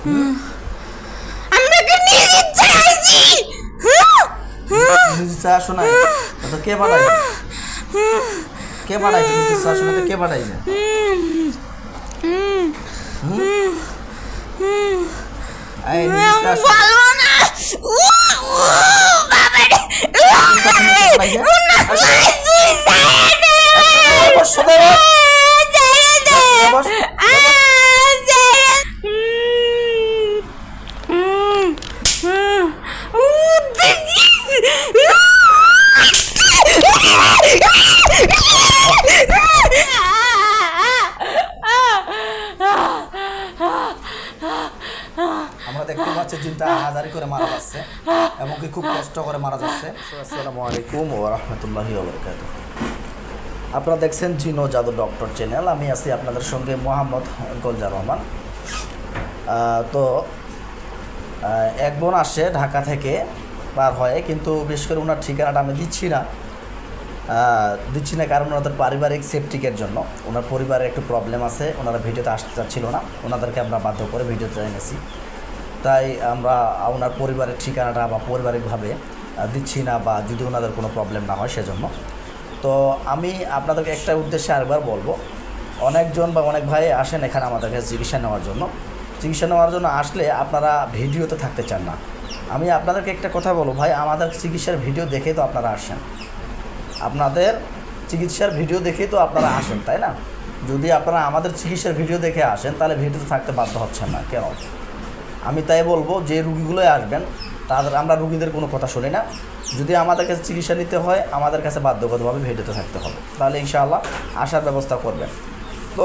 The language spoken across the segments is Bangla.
আমি নিয়ে তো কে পাঠাইছে কে পাঠাইছে নিজে চা শোনাতে কে এই বলব না বাবা রে চা শোনাতে কে পাঠাইছে? তুই ছেড়ে দে। বস, সদা বস। ছেড়ে দে। বস। আহ, ছেড়ে- উম, উম, উম, উম, দিদি। আমরা দেখতে পাচ্ছি হাজারি করে মারা যাচ্ছে এবং কি খুব কষ্ট করে মারা যাচ্ছে। আপনারা দেখছেন জিনো জাদু ডক্টর চ্যানেল। আমি আছি আপনাদের সঙ্গে মোহাম্মদ গোলজার রহমান। তো এক বোন আসে ঢাকা থেকে পার হয়, কিন্তু বিশেষ করে ওনার ঠিকানাটা আমি দিচ্ছি না। দিচ্ছি না কারণ ওনাদের পারিবারিক সেফটিকের জন্য। ওনার পরিবারের একটু প্রবলেম আছে, ওনারা ভিডিওতে আসতে চাচ্ছিল না। ওনাদেরকে আমরা বাধ্য করে ভিডিওতে এনেছি। তাই আমরা ওনার পরিবারের ঠিকানাটা বা পারিবারিকভাবে দিচ্ছি না বা যদি ওনাদের কোনো প্রবলেম না হয় সেজন্য। তো আমি আপনাদেরকে একটা উদ্দেশ্যে আরেকবার বলব, অনেকজন বা অনেক ভাই আসেন এখানে আমাদের কাছে চিকিৎসা নেওয়ার জন্য। চিকিৎসা নেওয়ার জন্য আসলে আপনারা ভিডিওতে থাকতে চান না। আমি আপনাদেরকে একটা কথা বলব, ভাই, আমাদের চিকিৎসার ভিডিও দেখেই তো আপনারা আসেন। আপনাদের চিকিৎসার ভিডিও দেখেই তো আপনারা আসেন, তাই না? যদি আপনারা আমাদের চিকিৎসার ভিডিও দেখে আসেন, তাহলে ভিডিওতে থাকতে বাধ্য হচ্ছেন না, কেন? আমি তাই বলব যে রুগীগুলোই আসবেন, তাদের, আমরা রুগীদের কোনো কথা শুনি না। যদি আমাদের কাছে চিকিৎসা নিতে হয়, আমাদের কাছে বাধ্যগতভাবে ভেটেতে থাকতে হবে। তাহলে ইনশাআল্লাহ আসার ব্যবস্থা করবেন। তো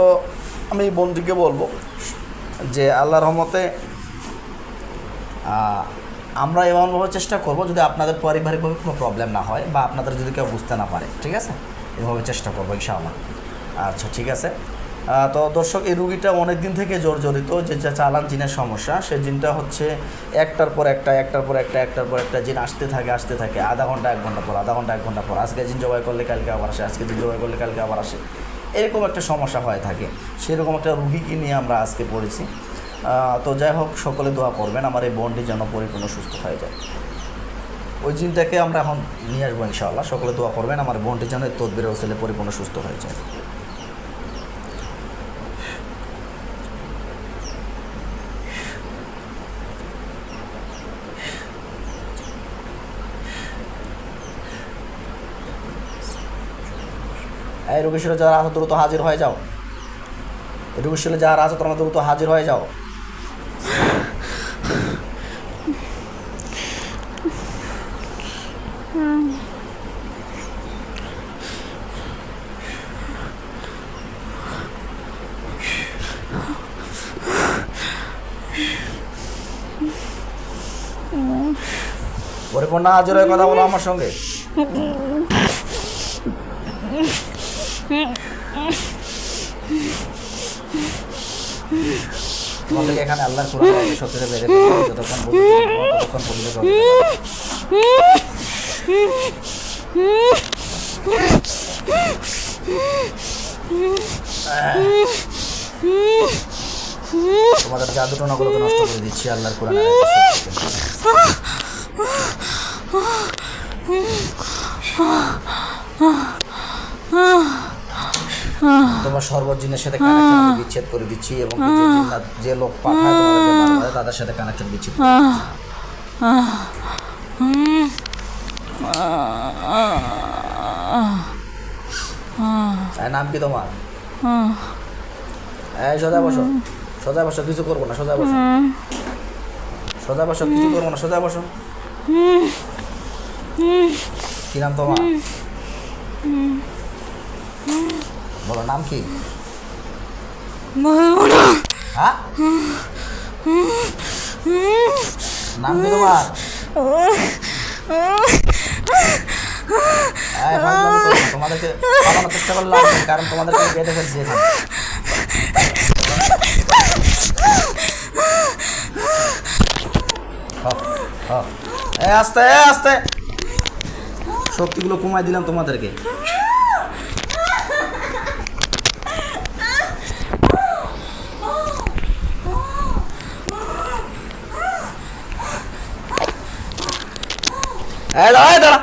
আমি বন্ধুকে বলব যে আল্লাহ রহমতে আমরা এমনভাবে চেষ্টা করব যদি আপনাদের পারিবারিকভাবে কোনো প্রবলেম না হয় বা আপনাদের যদি কেউ বুঝতে না পারে, ঠিক আছে? এভাবে চেষ্টা করব ইনশাআল্লাহ। আচ্ছা ঠিক আছে। তো দর্শক, এই রুগীটা অনেক দিন থেকে জর্জরিত, যে যা চালান জিনের সমস্যা সেই জিনটা হচ্ছে একটার পর একটা, একটার পর একটা, একটার পর একটা জিন আসতে থাকে আসতে থাকে, আধা ঘণ্টা, এক ঘণ্টা পর, আধা ঘণ্টা, এক ঘণ্টা পর। আজকে জিন জবাই করলে কালকে আবার আসে, আজকে জিন জবাই করলে কালকে আবার আসে। এরকম একটা সমস্যা হয়ে থাকে। সেরকম একটা রুগীকে নিয়ে আমরা আজকে পড়েছি। তো যাই হোক, সকলে দোয়া করবেন, আমার এই বন্ডটি যেন পরিপূর্ণ, সুস্থ হয়ে যায়। ওই জিনটাকে আমরা এখন নিয়ে আসব ইনশাআল্লাহ। সকলে দোয়া করবেন, আমার বন্ডটি যেন এই তদবিরের ওসিলে পরিপূর্ণ, সুস্থ হয়ে যায়। রোগীশীলে যারা আছে, দ্রুত হাজির হয়ে যাও। রোগীশীলে যারা আছে, তোমরা দ্রুত হাজির হয়ে যাও। পরিপূর্ণ হাজির হয়ে কথা বলো আমার সঙ্গে। তোমাদেরকে এখানে আল্লাহর কোরআন সত্যিটা বেড়ে যতক্ষণ ততক্ষণ বললে চলবে। তোমাদের জাদু টোনাগুলোকে নষ্ট করে দিচ্ছি, আল্লাহর কোরআন তোমার সর্বজনের সাথে কানেকশন বিচ্ছেদ করে দিচ্ছি এবং যে লোক পাঠায় তোমাদেরকে বারবার তাদের সাথে কানেকশন বিচ্ছেদ নাম কি তোমার? এই সোজা বসো। সোজা বসো কিছু করব না সোজা বসো। সোজা বসো কিছু করব না সোজা বসো। কি নাম তোমার? বলো নাম কি? হ্যাঁ? নাম কি তোমার? এই, ফাজলামি করো না, তোমাদেরকে পালানোর চেষ্টা করলে কারণ তোমাদেরকে বেঁধে ফেলছি এখানে। হ, হ। এই আস্তে আস্তে। শক্তিগুলো কমাই দিলাম তোমাদেরকে। এই দাঁড়া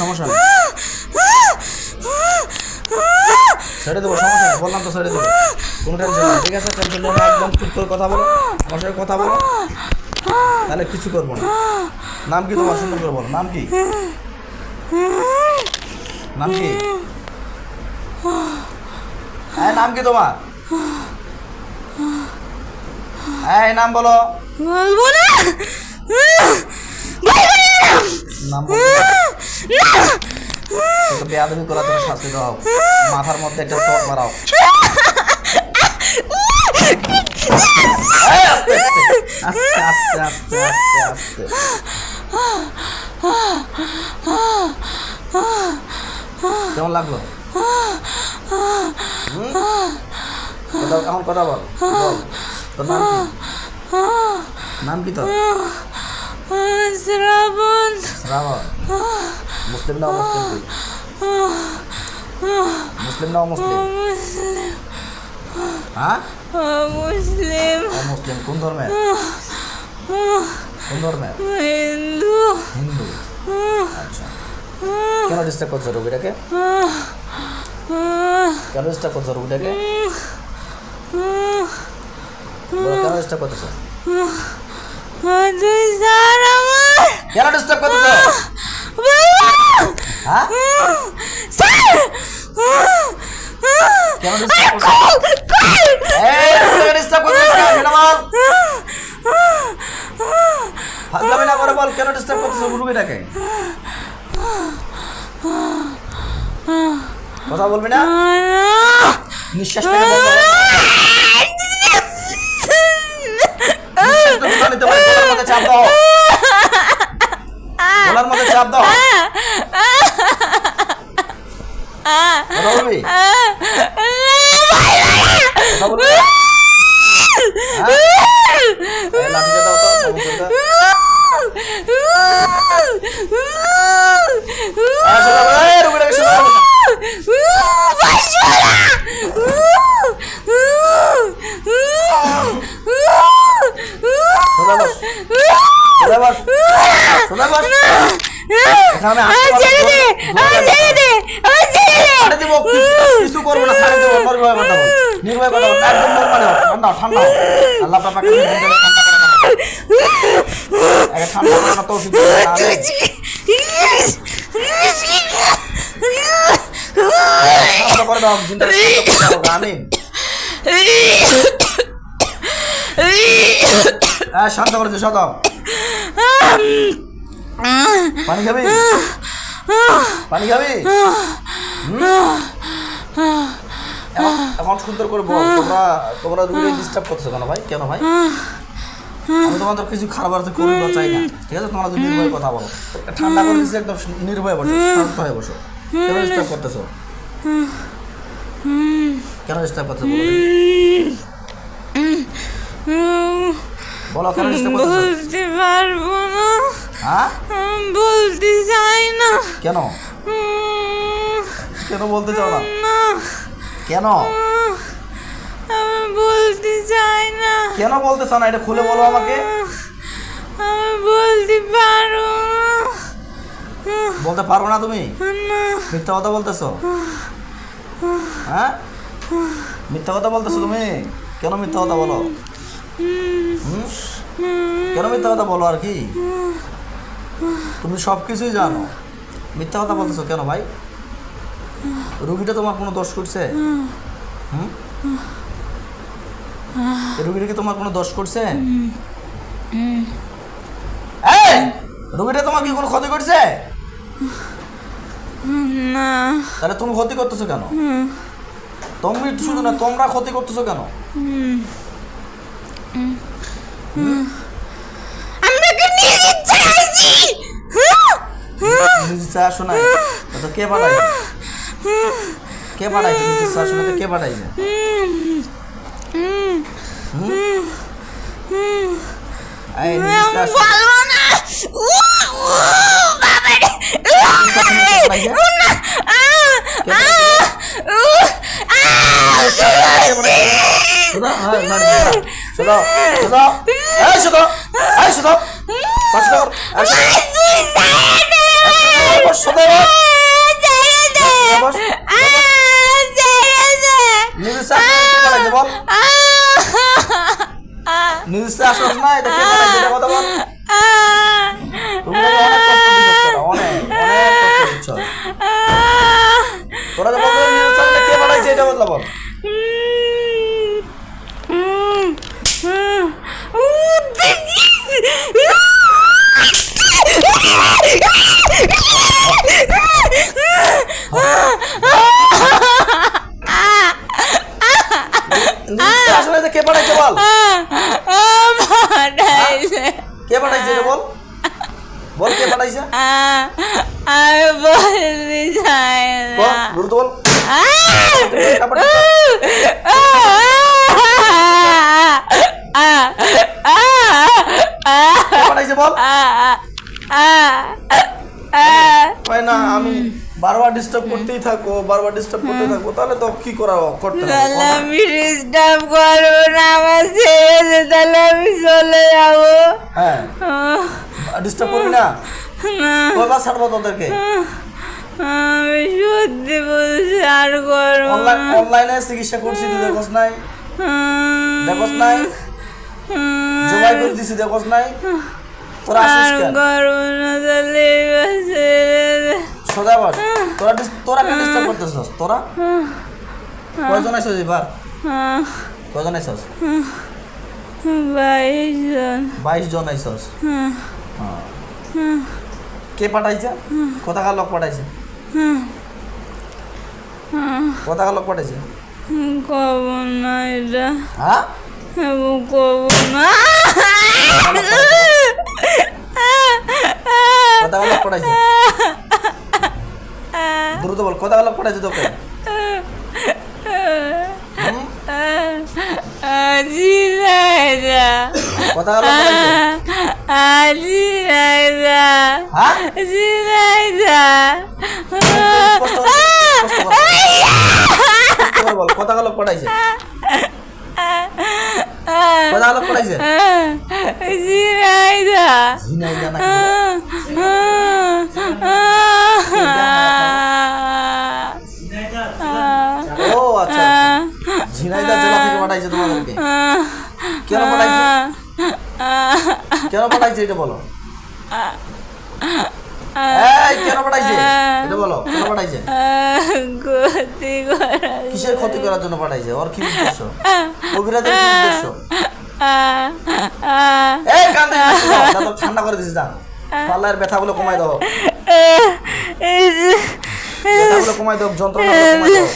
সমস্যা ছেড়ে দেবো সমস্যা বললাম তো ছেড়ে দেবো কোনো টেনশন ঠিক আছে কথা বলো। আমার কথা বলো। তাহলে কিছু করব না। নাম কি তোমার? সুন্দর করে বলো। নাম কি? নাম কি? হ্যাঁ নাম কি তোমার? হ্যাঁ নাম বলো। বলব না? নাম। বেয়াদবি শাস্তি হোক মাথার মধ্যে একটা চট মারাও। এই, আস্তে আস্তে আস্তে আস্তে আস্তে আস্তে। কেমন লাগল? হুম? কথা- এখন কথা বল বল। তোর নাম কি? নাম কি তোর? শ্রাবণ। শ্রাবণ। মুসলিম না মুসলিম তুই? মুসলিম না মুসলিম হ্যাঁ? মুসলিম মুসলিম কোন ধর্মের? কোন ধর্মের? হিন্দু। হিন্দু। আচ্ছা। কেন ডিস্টার্ব করছ রোগীটাকে কেন ডিস্টার্ব করছ রোগীটাকে কেন ডিস্টার্ব করতেছো? কেন ডিস্টার্ব করতেছো? হ্যাঁ? কেন ডিস্টার্ব ডিস্টার্ব করতেছো কেন বল, কেন ডিস্টার্ব করতেছো রোগীটাকে কথা বলবি না। নিঃশ্বাসটা মধ্যে চাপ দাও। গলার মধ্যে চাপ দাও। কথা বলবি? কথা বলবি না? হ্যাঁ? এই লাঠিটা দাও তো কবুতরটা। এই শোনা বলো, এই রুগীটাকে শোনা বলো। শোনা বস। শোনা বস। শোনা বস। এখানে আসতে পারব না। ছাড়ে দিব, কিছু- কিছু করব না, ছাড়ে দিব, নির্ভয়ে কথা বল। নির্ভয়ে কথা বল, একদম normal হোক, ঠান্ডা ঠান্ডা হোক। আল্লাহ পাক আপনাকে ঠান্ডা করে দাও। দাও, আমিন। হ্যাঁ, শান্ত করে শান্ত। পানি খাবি পানি খাবি এখন সুন্দর করে বল তোমরা তোমরা রুগীকে ডিস্টার্ব করছ কেন ভাই কেন ভাই আমি তোমাদের কিছু খারাপ আর করি বা চাই না ঠিক আছে তোমরা যদি নির্ভয়ে কথা বলো ঠান্ডা করে একদম নির্ভয়ে বসো শান্ত হয়ে বসো। কেন ডিস্টার্ব করতেছো? কেন ডিস্টার্ব করতেছো বলো কেন ডিস্টার্ব করতেছো? বলতে পারব না। হ্যাঁ? বলতে চাই না। কেন? কেন বলতে চাও না? না। কেন? বলতে চাই না। কেন বলতে চাও না? এটা খুলে বলো আমাকে। আমি বলতে পারব না। বলতে পারো না তুমি? মিথ্যা কথা বলতেছো? হ্যাঁ? মিথ্যা কথা বলতেছো তুমি? কেন মিথ্যা কথা বলো? কেন মিথ্যা কথা বলো আর কি? তুমি সব কিছুই জানো। মিথ্যা কথা বলতেছো কেন ভাই? রুগীটা তোমার কোনো দোষ করছে? হুম? রুগীটা কি তোমার কোনো দোষ করছে? রুগীটা তোমার কি কোনো ক্ষতি করছে? না। তাহলে তুমি ক্ষতি করতেছো কেন? তুমি শুধু না তোমরা ক্ষতি করতেছো কেন? চা শোনায় তো কে পাঠাইছে কে শোনাতে কে পাঠাইছে এই নিউজ আসো না এটা কে বলে কথা বল তুমি কে বল পাঠাইছে কে পাঠাইছে রে বল বল কে পাঠাইছে আর বলবি যায় না বল বল পাঠাইছে বল না আমি বারবার ডিস্টার্ব করতেই থাকো বারবার ডিস্টার্ব করতে থাকো তাহলে তো কি করা করতে হবে? তাহলে। আমি ডিস্টার্ব করব না আমার ছেড়ে তাহলে আমি চলে যাব। হ্যাঁ। ডিস্টার্ব করবি না? না। কয়বার ছাড়বো তোদেরকে? আমি সত্যি বলছি আর করব অনলাইন চিকিৎসা করছি তুই দেখোস নাই? দেখোস নাই? জমাই করে দিছি দেখোস নাই? তোরা আসিস আর কেন? করব না তাহলে বল। তোরা তোরা কেন ডিস্টার্ব করতেছস? তোরা? কয়জন আইছস এবার? আহ, কয়জন আইছস? বাইশ জন। বাইশ জন আইছস? হ্যাঁ। কে পাঠাইছে? কোথাকার লোক পাঠাইছে? কোথাকার লোক পাঠাইছে? কব না এটা হ্যাঁ কব না কোথাকার লোক পাঠাইছে? দ্রুত বল কোথাকার লোক পাঠাইছে তোকে হুম? আজি রাজা কোথাকার লোক পাঠাইছে আজি রাজা হ্যাঁ আজি রাজা কষ্ট করে- কষ্ট করে- কষ্ট করে বল কোথাকার লোক পাঠাইছে কোথাকার লোক পাঠাইছে আজি রাজা ঝিনাইদা নাকি ও আচ্ছা আচ্ছা। ঝিনাইদা জেলা থেকে পাঠাইছে তোমাদেরকে? কেন পাঠাইছে? কেন পাঠাইছে এটা বলো? এই কেন পাঠাইছে? এটা বলো কেন পাঠাইছে? গতি করা কিসের ক্ষতি করার জন্য পাঠাইছে? ওর কি উদ্দেশ্য? কবিরাজের কি উদ্দেশ্য? এই কান থেকে বেশি দাও, দাও, দাও, ঠান্ডা করে দিছি যা পাল্লার কমাই দাও। ব্যথাগুলো কমাই দাও কমাই দাও।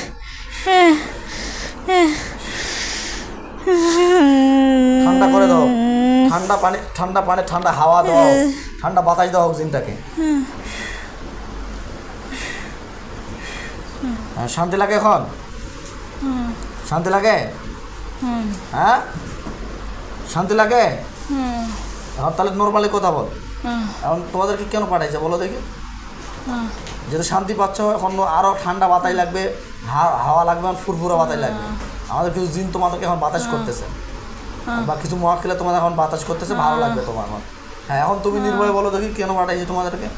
ঠান্ডা করে দাও। ঠান্ডা পানি ঠান্ডা পানি ঠান্ডা হাওয়া দাও। ঠান্ডা বাতাস দাও অক্সিজেনটাকে। হ্যাঁ, শান্তি লাগে এখন? শান্তি লাগে? হ্যাঁ? শান্তি লাগে? এখন তাহলে নর্মালি কথা বল। এখন তোমাদেরকে কেন পাঠাইছে বলো দেখি। যেহেতু শান্তি পাচ্ছ এখন আরও ঠান্ডা বাতাই লাগবে হাওয়া লাগবে ফুরফুরা বাতাই লাগবে। আমাদের কিছু জিন তোমাদেরকে এখন বাতাস করতেছে। বা কিছু মহাকিলে তোমাদের এখন বাতাস করতেছে ভালো লাগবে তোমার এখন। হ্যাঁ এখন তুমি নির্ভয় বলো দেখি কেন পাঠাইছে তোমাদেরকে।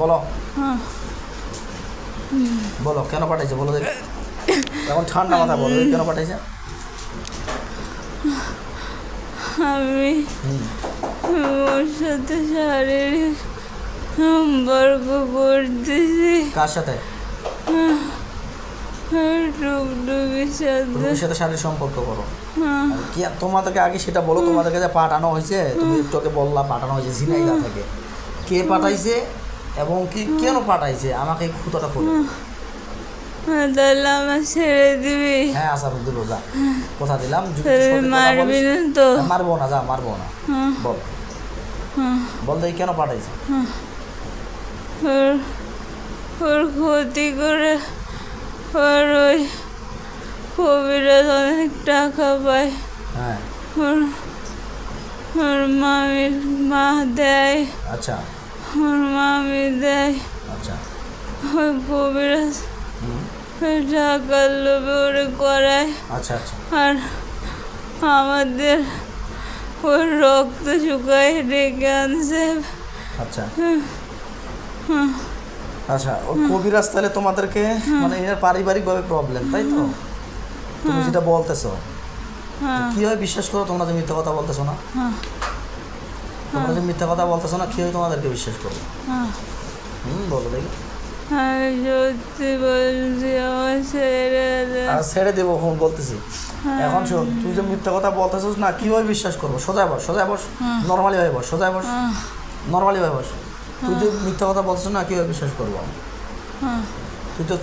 বলো। বলো কেন পাঠাইছে? বলো দেখি। এখন ঠান্ডা মাথা বলো কেন পাঠাইছে। আমি ওর সাথে শারীরিক সম্পর্ক করতেছি। কার সাথে? টুকটুকির সাথে শারীরিক সম্পর্ক করো। আর কি তোমাদেরকে আগে সেটা বলো তোমাদেরকে যে পাঠানো হয়েছে তুমি একটু আগে বললা পাঠানো হয়েছে ঝিনাইদা থেকে। কে পাঠাইছে এবং কি কেন পাঠাইছে? আমাকে খুঁতোটা বলো। ছেড়ে দিবি। হ্যাঁ দিল যা কথা দিলাম মারবি না তো। হ্যাঁ, মারবো না যা মারবো না। বল। বল দেখি কেন পাঠাইছে। ওর ক্ষতি করে ওর ওই কবিরাজ অনেক টাকা পায়। হ্যাঁ। ওর ওর মামির মা দেয়। আচ্ছা। ওর মামি দেয়। আচ্ছা। ওই কবিরাজ টাকার লোভে ওরে করায় আচ্ছা আচ্ছা। আর আমাদের ওর রক্ত শুকায় ডেকে আনছে। আচ্ছা। আচ্ছা ও কবিরাজ তাহলে তোমাদেরকে মানে এর পারিবারিকভাবে প্রবলেম তাই তো? তুমি যেটা বলতেছো হ্যাঁ কীভাবে বিশ্বাস করো তোমরা যে মিথ্যা কথা বলতেছো না? হ্যাঁ তোমরা যে মিথ্যা কথা বলতেছো না কীভাবে তোমাদেরকে বিশ্বাস করব হ্যাঁ হুম বলো দেখি। আমার ছেড়ে দেবো ফোন বলতেছি। এখন শোন তুই যে মিথ্যা কথা বলতেছিস না কীভাবে বিশ্বাস করব? সোজা বস সোজা বস। নর্মালি ভাবে বস সোজা বস। নর্মালি ভাবে বস। তুই যে মিথ্যা কথা বলছিস না কীভাবে বিশ্বাস করব হ্যাঁ। তুই তো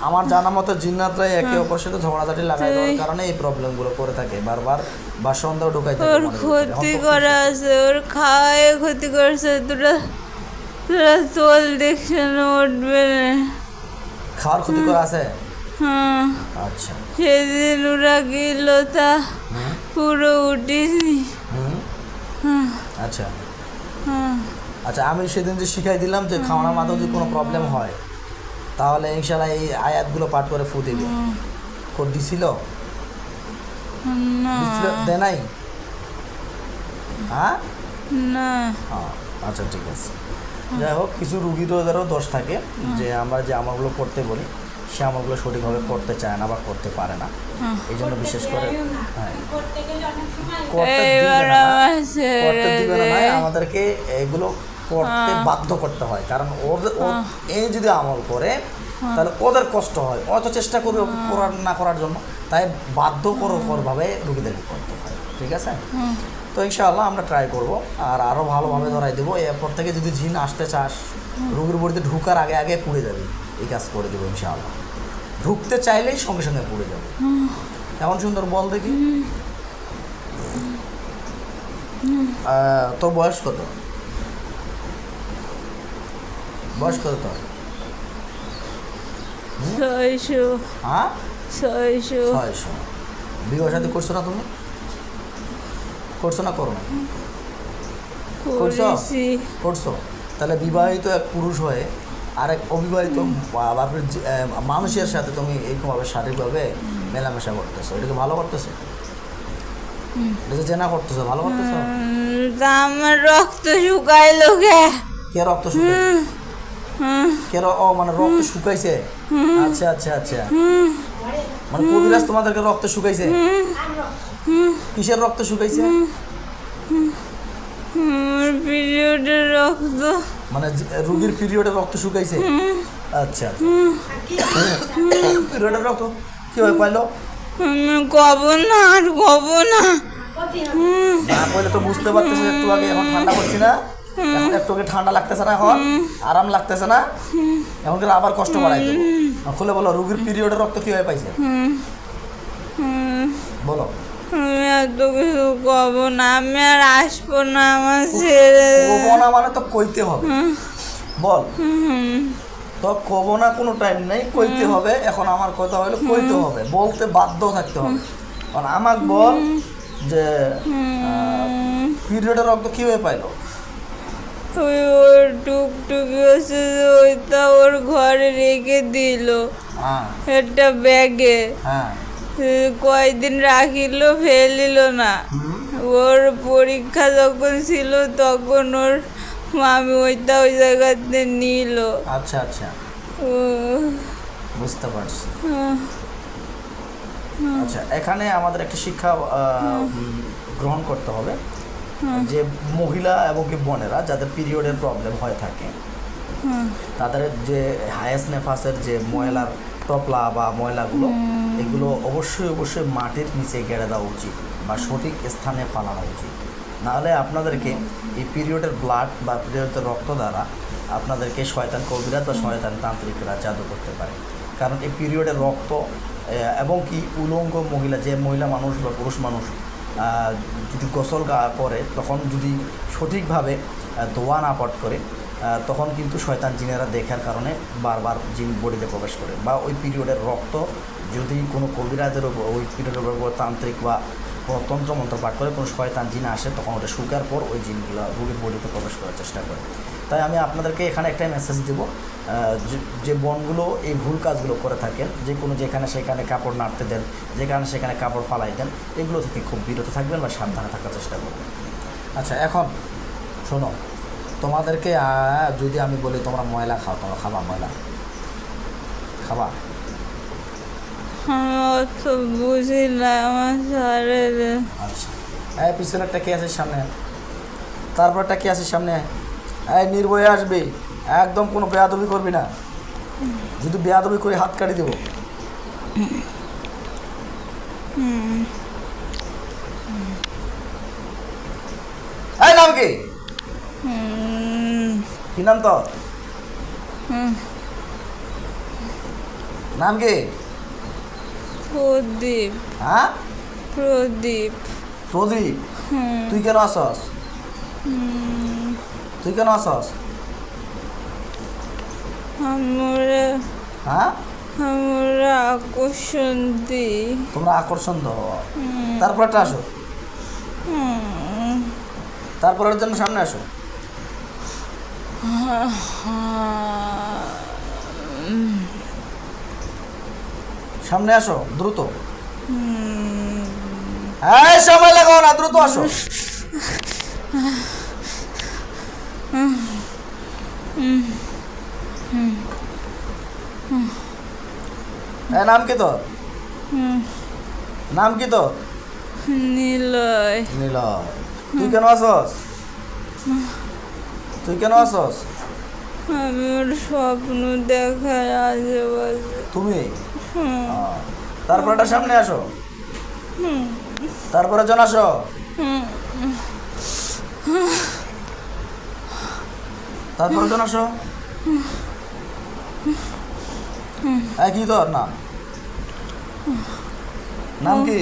আমার জানা মতো জিন্নাতরাই একে অপরের সাথে ঝগড়াঝাটি লাগাই দেওয়ার কারণে এই প্রবলেমগুলো করে থাকে। বারবার বা সন্দেহ ঢুকাই ওর ক্ষতি করা আছে ওর খাওয়ায় ক্ষতি করছে তোরা তোরা চল দেখছে না উঠবে না। খাওয়ার ক্ষতি করা আছে? হ্যাঁ। আচ্ছা। সেদিন ওরা গেল তা পুরো উঠিনি। হ্যাঁ। আচ্ছা। হ্যাঁ আচ্ছা আমি সেদিন যে শিখাই দিলাম যে খাওয়ানোর মাধ্যমে যদি কোনো প্রবলেম হয় তাহলে ইনশাল্লাহ এই আয়াতগুলো পাঠ করে ফু দিবে কো- দিছিল? না। দে নাই? হ্যাঁ? না। হ্যাঁ, আচ্ছা ঠিক আছে। যাই হোক কিছু রুগীদেরও দোষ থাকে যে আমরা যে আমলগুলো করতে বলি সে আমলগুলো সঠিকভাবে করতে চায় না বা করতে পারে না। এই জন্য বিশেষ করে হ্যাঁ। করতে দিবে না, আমাদেরকে এগুলো করতে বাধ্য করতে হয়। কারণ ওদের ও- এই যদি আমল করে তাহলে ওদের কষ্ট হয়। অত চেষ্টা করবে করার না করার জন্য। তাই বাধ্য ভাবে রুগীদেরকে করতে হয়। ঠিক আছে? তো ইনশাআল্লাহ আমরা ট্রাই করব। আর আরও ভালোভাবে ধরাই দেবো। এরপর থেকে যদি জিন আসতে চাস রুগীর বাড়িতে ঢুকার আগে আগে পুড়ে যাবে। এই কাজ করে দেবো ইনশাআল্লাহ। ঢুকতে চাইলেই সঙ্গে সঙ্গে পুড়ে যাবে। এমন সুন্দর বল দেখি। তোর বয়স কত? বয়স কত? তোর ছয়শো। হ্যাঁ? ছয়শো। ছয়শো। বিবাহ সাথে করছ না তুমি? করছ না করো? করছ? করছ। তাহলে বিবাহিত এক পুরুষ হয়ে আর এক অবিবাহিত বাপের মানুষের সাথে তুমি এইরকমভাবে শারীরিকভাবে মেলামেশা করতেছো। এটাকে ভালো করতেছো? এটা জেনা করতেছো ভালো করতেছো? আমার রক্ত শুকাইলো গে। কে রক্ত শুকাইছে কে র- ও মানে রক্ত শুকাইছে? আচ্ছা আচ্ছা আচ্ছা। মানে কবিরাজ তোমাদেরকে রক্ত শুকাইছে? কিসের রক্ত শুকাইছে? পিরিয়ডের রক্ত। মানে রুগীর পিরিয়ডে রক্ত শুকাইছে? আচ্ছা। পিরিয়ডের রক্ত? কি হয় পাইলো আমি না আর কব না। না কইলে তো বুঝতে পারতেছি একটু আগে এখন ঠান্ডা করছি না? এখন একটু ঠান্ডা লাগতেছে না এখন আরাম লাগতেছে না। এখন কিন্তু আবার কষ্ট বাড়াই দেবো। খুলে বলো রুগীর পিরিয়ডের রক্ত কি হয় পাইছে? বলো। এত কিছু কব না আমি আর আসব না আমার ছেড়ে দে। না মানে তো কইতে হবে। বল। তো কবো না কোনো টাইম নেই কইতে হবে। এখন আমার কথা হলো কইতে হবে বলতে বাধ্য থাকতে হবে। কারণ আমাকে বল যে পিরিয়ডের রক্ত কীভাবে পাইলো? ওই ওর টুকটুকি যে ওইটা ওর ঘরে রেখে দিল। হ্যাঁ। একটা ব্যাগে। হ্যাঁ। কয়দিন রাখিল ফেলিল না। ওর পরীক্ষা যখন ছিল তখন ওর মামি ওইটা ওই জায়গাতে নিল। আচ্ছা আচ্ছা। বুঝতে পারছি। আচ্ছা এখানে আমাদের একটা শিক্ষা গ্রহণ করতে হবে। যে মহিলা এবং কি বোনেরা যাদের পিরিয়ডের প্রবলেম হয়ে থাকে তাদের যে হায়াস নেফাসের যে ময়লার টপলা বা ময়লাগুলো এগুলো অবশ্যই অবশ্যই মাটির নিচে গেড়ে দেওয়া উচিত বা সঠিক স্থানে পালানো উচিত। নাহলে আপনাদেরকে এই পিরিয়ডের ব্লাড বা পিরিয়ডের রক্ত দ্বারা আপনাদেরকে শয়তান কবিরাজ বা শয়তান তান্ত্রিকরা জাদু করতে পারে। কারণ এই পিরিয়ডের রক্ত এবং কি উলঙ্গ মহিলা যে মহিলা মানুষ বা পুরুষ মানুষ যদি গোসল করে, তখন যদি সঠিকভাবে দোয়া না পাঠ করে তখন কিন্তু শয়তান জিনেরা দেখার কারণে বারবার জিন বডিতে প্রবেশ করে। বা ওই পিরিয়ডের রক্ত যদি কোনো কবিরাজের উপর ওই পিরিয়ডের উপর তান্ত্রিক বা কোনো তন্ত্রমন্ত্র পাঠ করে, কোনো শয়তান জিন আসে, তখন ওটা শুকার পর ওই জিনগুলো রোগীর বডিতে প্রবেশ করার চেষ্টা করে। তাই আমি আপনাদেরকে এখানে একটাই মেসেজ দেবো। যে- বনগুলো এই ভুল কাজগুলো করে থাকেন যে কোনো যেখানে সেখানে কাপড় নাড়তে দেন যেখানে সেখানে কাপড় ফালাই দেন এগুলো থেকে খুব বিরত থাকবেন বা সাবধানে থাকার চেষ্টা করবেন। আচ্ছা এখন শোনো তোমাদেরকে যদি আমি বলি তোমরা ময়লা খাও তোমরা খাবা ময়লা? খাবা? আমি অত বুঝি না আমার ছেড়ে দে। আচ্ছা। এই পিছনেরটা কে আছে সামনে? তারপরটা কে আছে সামনে? নির্ভয়ে আসবি একদম কোনো বেয়াদবি করবি না। যদি বেয়াদবি করে হাত কাটি দেবো। এই নাম কি? হুম, কি নাম তোর? নাম কি? প্রদীপ। হ্যাঁ? প্রদীপ। প্রদীপ। হুম। তুই কেন আসস? তুই কেন আসস? আমরা হ্যাঁ? আমরা আকর্ষণ দিই তোমরা আকর্ষণ দাও। তারপরটা আসো। তারপরের জন্য সামনে আসো। সামনে আসো দ্রুত। সময় লাগাও না দ্রুত আসো। নাম কি তোর? নাম কি তোর? নিলয়। নীল তুই কেন আসস? তুই কেন আসস? আমি ওর স্বপ্ন দেখায় আশেপাশে তুমি? তারপরেটা সামনে আসো। তারপরে জন আসো। তারপরে জন আসো। কি তোর নাম নাম কি?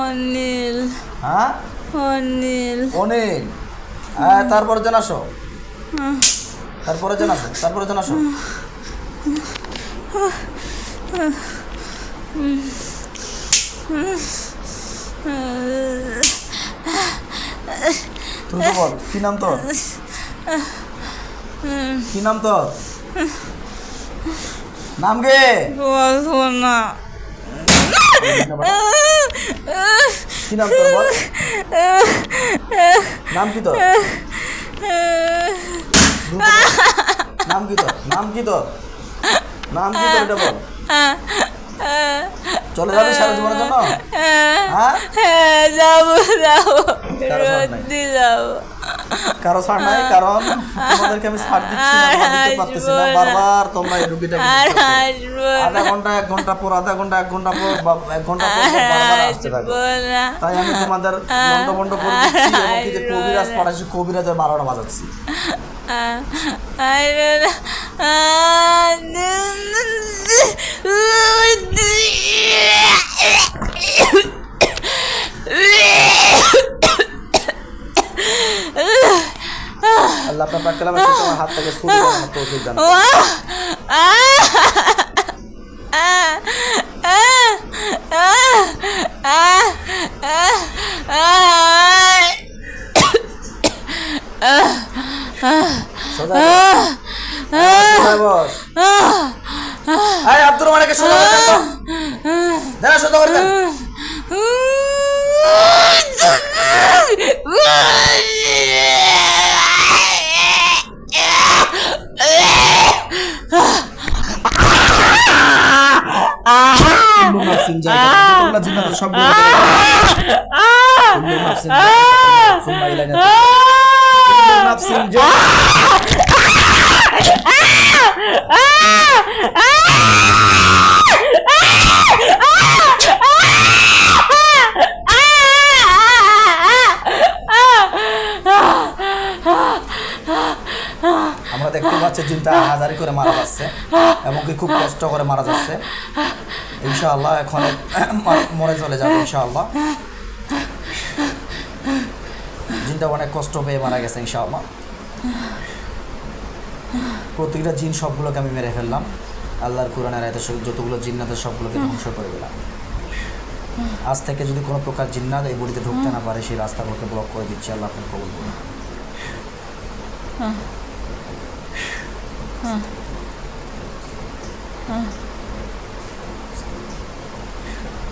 অনিল। হ্যাঁ? অনিল। অনিল। হ্যাঁ তারপরে জন আসো। তারপরে জন আসো তারপরে জন আসো। তুই তো বল কি নাম তোর? কি নাম তোর? নাম কে? বলব না কি নাম তোর বল? নাম কি তোর? নাম কি তোর? নাম কি তোর? নাম কি তোর এটা বল। চলে যাবে সারা জীবনের জন্য? হ্যাঁ? হ্যাঁ যাব যাব। সত্যি যাব। কারও ছাড় নাই কারণ তোমাদেরকে আমি ছাড় দিচ্ছি না দিতে পারতেছি না বারবার তোমরা এই রুগীটা আধা ঘণ্টা এক ঘণ্টা পর আধা ঘণ্টা এক ঘণ্টা পর এক ঘণ্টা পর বারবার আসতে থাকো তাই আমি তোমাদের বন্ধ বন্ধ করে দিচ্ছি এবং কি যে কবিরাজ পাঠাচ্ছি কবিরাজের বারোটা বাজাচ্ছি আসব না আল্লাহ আপনার পাক কালাম তোমার হাত থেকে লাগানো তৌফিক দান আয় আব্দুর রহমানকে সোজা করে দেন তো। সোজা করে দেন কুল্লু নাফসিন জায়গা তোমরা জিন্নাতের সবগুলো আমরা দেখতে পাচ্ছি জিনটা হাজারি করে মারা যাচ্ছে এবং কি খুব কষ্ট করে মারা যাচ্ছে। ইনশাআল্লাহ, এখন মরে চলে যাবে ইনশাআল্লাহ। জিনটা অনেক কষ্ট পেয়ে মারা গেছে ইনশাআল্লাহ। প্রত্যেকটা জিন সবগুলোকে আমি মেরে ফেললাম। আল্লাহর কোরআনের আয়তে যতগুলো জিন্নাতের সবগুলোকে ধ্বংস করে দিলাম। আজ থেকে যদি কোনো প্রকার জিন্নাত এই বড়িতে ঢুকতে না পারে, সেই রাস্তাগুলোকে ব্লক করে দিচ্ছি, আল্লাহ আপনার কবুল করুন।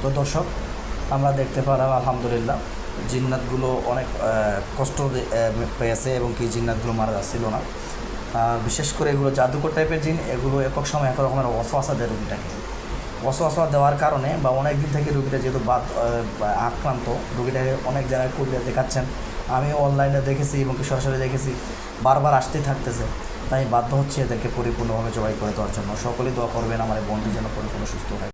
তো দর্শক, আমরা দেখতে পেলাম, আলহামদুলিল্লাহ, জিন্নাতগুলো অনেক কষ্ট পেয়েছে এবং কি জিন্নাতগুলো মারা যাচ্ছিল না। বিশেষ করে এগুলো জাদুকর টাইপের জিন, এগুলো একক সময় এক রকমের অসওয়াসা দেয় রুগীটাকে। অসওয়াসা দেওয়ার কারণে বা অনেক দিন থেকে রুগীটা যেহেতু বাদ আক্রান্ত, রুগীটাকে অনেক জায়গায় করিয়ে দেখাচ্ছেন। আমি অনলাইনে দেখেছি এবং কি সরাসরি দেখেছি, বারবার আসতেই থাকতেছে। তাই বাধ্য হচ্ছে এদেরকে পরিপূর্ণভাবে জবাই করে দেওয়ার জন্য। সকলেই দোয়া করবেন, আমার বন্ধু যেন পরিপূর্ণ সুস্থ হয়